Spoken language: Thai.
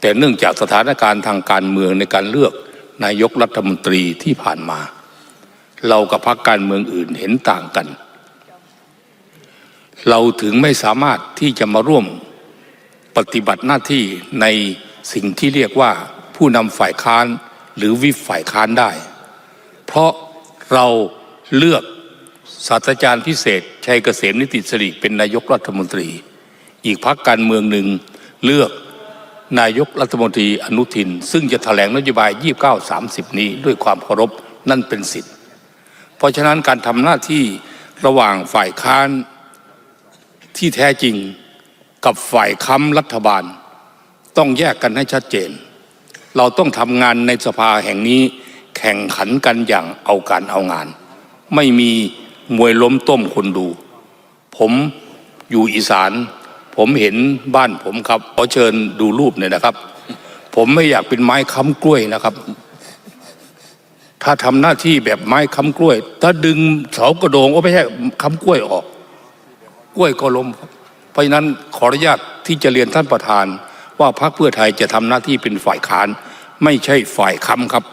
แต่เนื่องจากสถานการณ์ทางการเมืองในการเลือกนายกรัฐมนตรีที่ผ่านมา เรากับพรรคการเมืองอื่นเห็นต่างกัน เราถึงไม่สามารถที่จะมาร่วมปฏิบัติหน้าที่ในสิ่งที่เรียกว่าผู้นำฝ่ายค้านหรือวิฝ่ายค้านได้ เพราะเราเลือกศาสตราจารย์พิเศษ ชัยเกษมนิติสิริเป็นนายกรัฐมนตรี อีกพรรคการเมืองหนึ่งเลือก นายกรัฐมนตรีอนุทิน ซึ่งจะแถลงนโยบาย 29 30 นี้ด้วยความเคารพนั่นเป็นสิทธิ์ เพราะฉะนั้นการทำหน้าที่ระหว่างฝ่ายค้านที่แท้จริงกับฝ่ายค้ำรัฐบาล ต้องแยกกันให้ชัดเจน เราต้องทำงานในสภาแห่งนี้แข่งขันกันอย่างเอาการเอางาน ไม่มีมวยล้มต้มคนดู ผมอยู่อีสาน ผมเห็นบ้านผมครับขอเชิญดูรูปหน่อยนะครับ ผมไม่อยากเป็นไม้ค้ำกล้วยนะครับ ถ้าทำหน้าที่แบบไม้ค้ำกล้วย ถ้าดึงเสากระโดงก็ไม่ใช่ค้ำกล้วยออก กล้วยก็ล้มครับเพราะฉะนั้นขออนุญาตที่จะเรียนท่านประธาน ว่าพรรคเพื่อไทยจะทำหน้าที่เป็นฝ่ายค้าน ไม่ใช่ฝ่ายค้ำครับ